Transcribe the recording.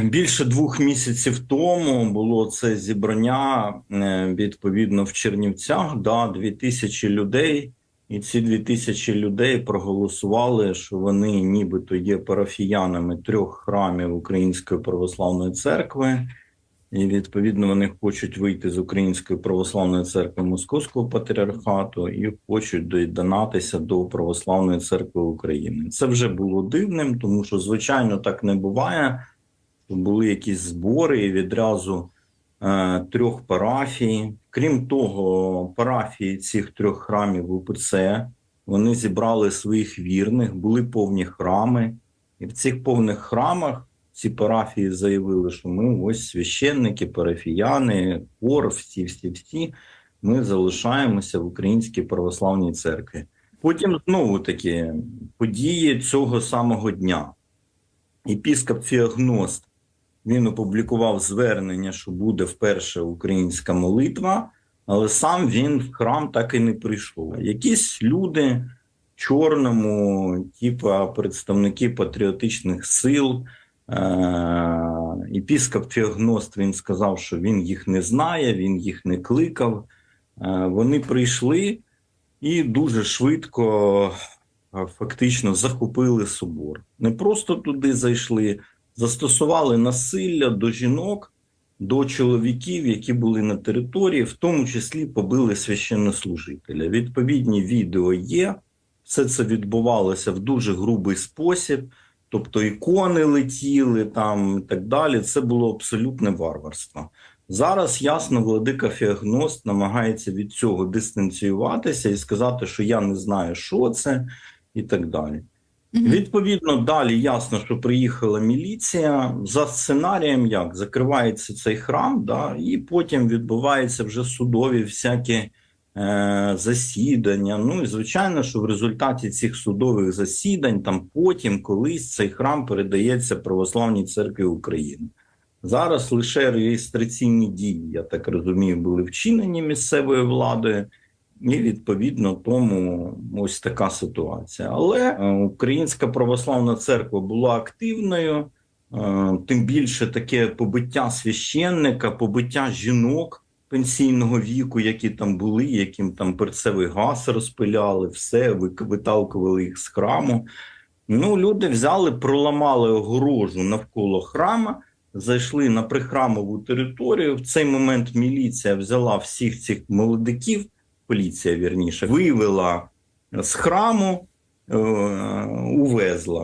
Більше двох місяців тому було це зібрання е, відповідно в Чернівцях. Да, дві тисячі людей, і ці дві тисячі людей проголосували, що вони нібито є парафіянами трьох храмів Української православної церкви. І відповідно вони хочуть вийти з Української православної церкви Московського патріархату і хочуть доєднатися до Православної церкви України. Це вже було дивним, тому що звичайно так не буває. Були якісь збори відразу е, трьох парафій. Крім того, парафії цих трьох храмів УПЦ вони зібрали своїх вірних, були повні храми, і в цих повних храмах ці парафії заявили, що ми ось священники, парафіяни, хор, всі, всі, всі. Ми залишаємося в Українській православній церкві. Потім знову таки події цього самого дня. Епіскоп Фіагност він опублікував звернення, що буде вперше українська молитва, але сам він в храм так і не прийшов. Якісь люди чорному, типа представники патріотичних сил. Е, Епіскоп Фіагност він сказав, що він їх не знає, він їх не кликав. Е, Вони прийшли і дуже швидко е, фактично захопили собор. Не просто туди зайшли, застосували насилля до жінок, до чоловіків, які були на території, в тому числі побили священнослужителя. Відповідні відео є. Все це відбувалося в дуже грубий спосіб. Тобто ікони летіли там і так далі. Це було абсолютне варварство. Зараз ясно, владика Феогност намагається від цього дистанціюватися і сказати, що я не знаю, що це, і так далі. Відповідно, далі ясно, що приїхала міліція за сценарієм, як закривається цей храм, да, і потім відбуваються вже судові всякі е, засідання. Ну і звичайно, що в результаті цих судових засідань там потім колись цей храм передається Православній церкві України. Зараз лише реєстраційні дії, я так розумію, були вчинені місцевою владою. І відповідно тому ось така ситуація. Але е, Українська православна церква була активною, е, тим більше таке побиття священника, побиття жінок пенсійного віку, які там були, яким там перцевий газ розпиляли, все виталкували їх з храму. Ну, люди взяли, проламали огорожу навколо храма, зайшли на прихрамову територію. В цей момент міліція взяла всіх цих молодиків поліція вірніше, вивела з храму, е, увезла.